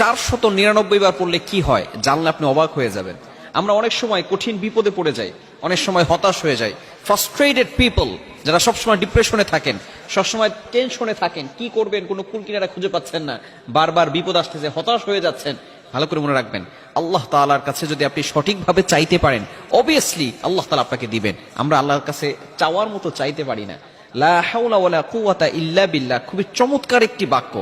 চারশত নিরানব্বই বার পড়লে কি হয়? জানলে আপনি অবাক হয়ে যাবেন। আমরা অনেক সময় কঠিন বিপদে পড়ে যাই, অনেক সময় হতাশ হয়ে যাই। ফ্রাস্ট্রেটেড পিপল যারা সবসময় ডিপ্রেশনে থাকেন সবসময় টেনশনে থাকেন, কি করবেন, কোনো কুল কিনারা খুঁজে পাচ্ছেন না। বারবার বিপদ আসতেছে হতাশ হয়ে যাচ্ছেন। ভালো করে মনে রাখবেন, আল্লাহ তাআলার কাছে যদি আপনি সঠিকভাবে চাইতে পারেন অবভিয়াসলি আল্লাহ তালা আপনাকে দিবেন। আমরা আল্লাহর কাছে চাওয়ার মতো চাইতে পারি না। লা হাওলা ওয়ালা কুওয়াতা ইল্লা বিল্লাহ। খুবই চমৎকার একটি বাক্য।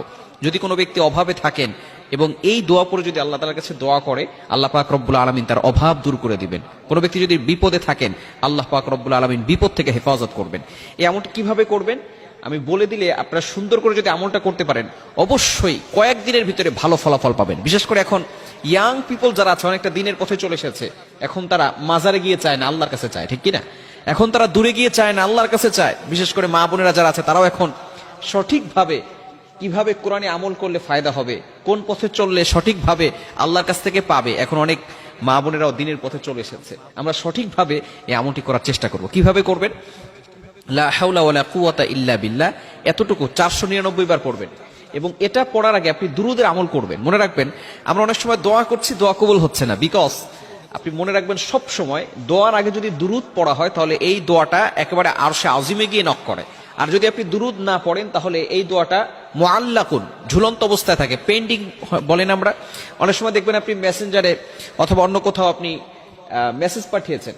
যদি কোনো ব্যক্তি অভাবে থাকেন এবং এই দোয়া পরে যদি আল্লাহ তালার কাছে দোয়া করে, আল্লাহ পাক রব্বুল আলমিন তার অভাব দূর করে দিবেন। কোনো ব্যক্তি যদি বিপদে থাকেন, আল্লাহ পাক রব্বুল আলমিন বিপদ থেকে হেফাজত করবেন। এই আমলটি কীভাবে করবেন? আমি বলে দিলে আপনারা সুন্দর করে যদি আমলটা করতে পারেন, অবশ্যই কয়েকদিনের ভিতরে ভালো ফলাফল পাবেন। বিশেষ করে এখন ইয়াং পিপল যারা আছে, অনেকটা দিনের পথে চলে এসেছে, এখন তারা মাজারে গিয়ে চায় না, আল্লাহর কাছে চায়, ঠিক কিনা? এখন তারা দূরে গিয়ে চায় না, আল্লাহর কাছে চায়। বিশেষ করে মা বোনেরা যারা আছে, তারাও এখন সঠিকভাবে কীভাবে কোরআনে আমল করলে ফায়দা হবে, কোন পথে চললে সঠিকভাবে আল্লাহর কাছ থেকে পাবে, এখন অনেক মা বোনেরাও দিনের পথে চলে এসেছে। আমরা সঠিকভাবে এই আমলটি করার চেষ্টা করব। কীভাবে করবেন? লা হাওলা ওয়ালা ইল্লা বিল্লাহ। এতটুকু, চারশো নিরানব্বই বার পড়বেন। এবং এটা পড়ার আগে আপনি দুরুদের আমল করবেন। মনে রাখবেন, আমরা অনেক সময় দোয়া করছি, দোয়া কবুল হচ্ছে না বিকজ আপনি মনে রাখবেন সব সময় দোয়ার আগে যদি দুরুদ পড়া হয়, তাহলে এই দোয়াটা একেবারে আরশে আজিমে গিয়ে নক করে। আর যদি আপনি দুরুদ না পড়েন, তাহলে এই দোয়াটা মোয়াল্লাকুন ঝুলন্ত অবস্থায় থাকে। পেন্ডিং বলেন আমরা। অনেক সময় দেখবেন আপনি মেসেঞ্জারে অথবা অন্য কোথাও আপনি মেসেজ পাঠিয়েছেন।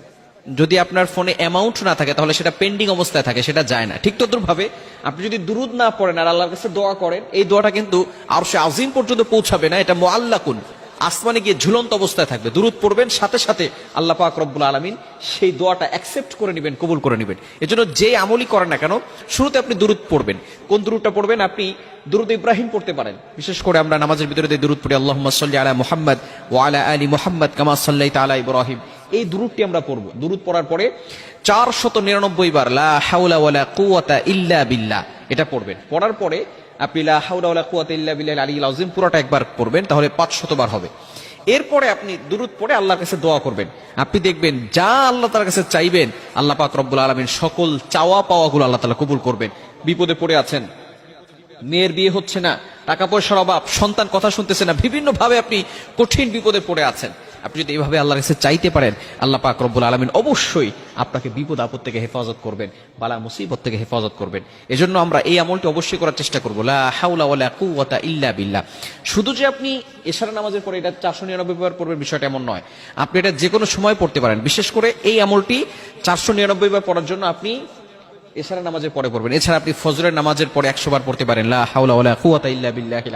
যদি আপনার ফোনে অ্যামাউন্ট না থাকে, তাহলে সেটা পেন্ডিং অবস্থায় থাকে, সেটা যায় না। ঠিক তদ্রুপভাবে আপনি যদি দুরুদ না পড়েন আর আল্লাহর কাছে দোয়া করেন, এই দোয়াটা কিন্তু আর সে আজিম পর্যন্ত পৌঁছাবে না, এটা মোয়াল্লাকুন আসমানে গিয়ে ঝুলন্ত অবস্থায় থাকবে। দুরুদ পড়বেন, সাথে সাথে আল্লাহ পাক রব্বুল আলমিন সেই দোয়াটা অ্যাকসেপ্ট করে নেবেন, কবুল করে নেবেন। এজন্য যে আমলই করেন না কেন, শুরুতে আপনি দুরুদ পড়বেন। কোন দুরুদটা পড়বেন? আপনি দুরুদ ইব্রাহিম পড়তে পারেন। বিশেষ করে আমরা নামাজের ভিতরে দুরুদ পড়ি আল্লাহ সাল্লি আলা মোহাম্মদ ও আলা আলী মুহাম্মদ কামা সাল্লাই তালা ইব্রাহিম। এই দুরুদটি আমরা পড়ব। দুরুদ পড়ার পরে চার শত নিরানব্বই বার লা হাওলা ওয়ালা কুওয়াতা ইল্লা বিল্লাহ এটা পড়বেন। পড়ার পরে আপনি আলী পুরোটা একবার পড়বেন, তাহলে পাঁচ শতবার হবে। এরপরে আপনি দুরুদ পড়ে আল্লাহর কাছে দোয়া করবেন। আপনি দেখবেন যা আল্লাহ তার কাছে চাইবেন, আল্লাহ পাক রব্বুল আলমিন সকল চাওয়া পাওয়াগুলো আল্লাহ তালা কবুল করবেন। বিপদে পড়ে আছেন। মেয়ের বিয়ে হচ্ছে না, টাকা পয়সার অভাব, সন্তান কথা শুনতেছে না বিভিন্ন ভাবে আপনি কঠিন বিপদে পড়ে আছেন। আপনি যদি এইভাবে আল্লাহর কাছে চাইতে পারেন, আল্লাহ পাক রব্বুল আলমিন অবশ্যই আপনাকে বিপদ আপদ থেকে হেফাজত করবেন, বালা মুসিবত থেকে হেফাজত করবেন। এজন্য আমরা এই আমলটি অবশ্যই করার চেষ্টা করব। ইল্লা বিল্লাহ। শুধু যে আপনি এশারা নামাজের পরে এটা চারশো নিরানব্বই বার পড়বেন, বিষয়টা এমন নয়। আপনি এটা যে কোনো সময় পড়তে পারেন। বিশেষ করে এই আমলটি চারশো নিরানব্বই বার পড়ার জন্য আপনি এছাড়া নামাজের পরে পড়বেন। এছাড়া আপনি ফজরের নামাজের পরে একশো বার পড়তে পারেন। লা কুওয়াতা ইল্লা বিল্লাহিল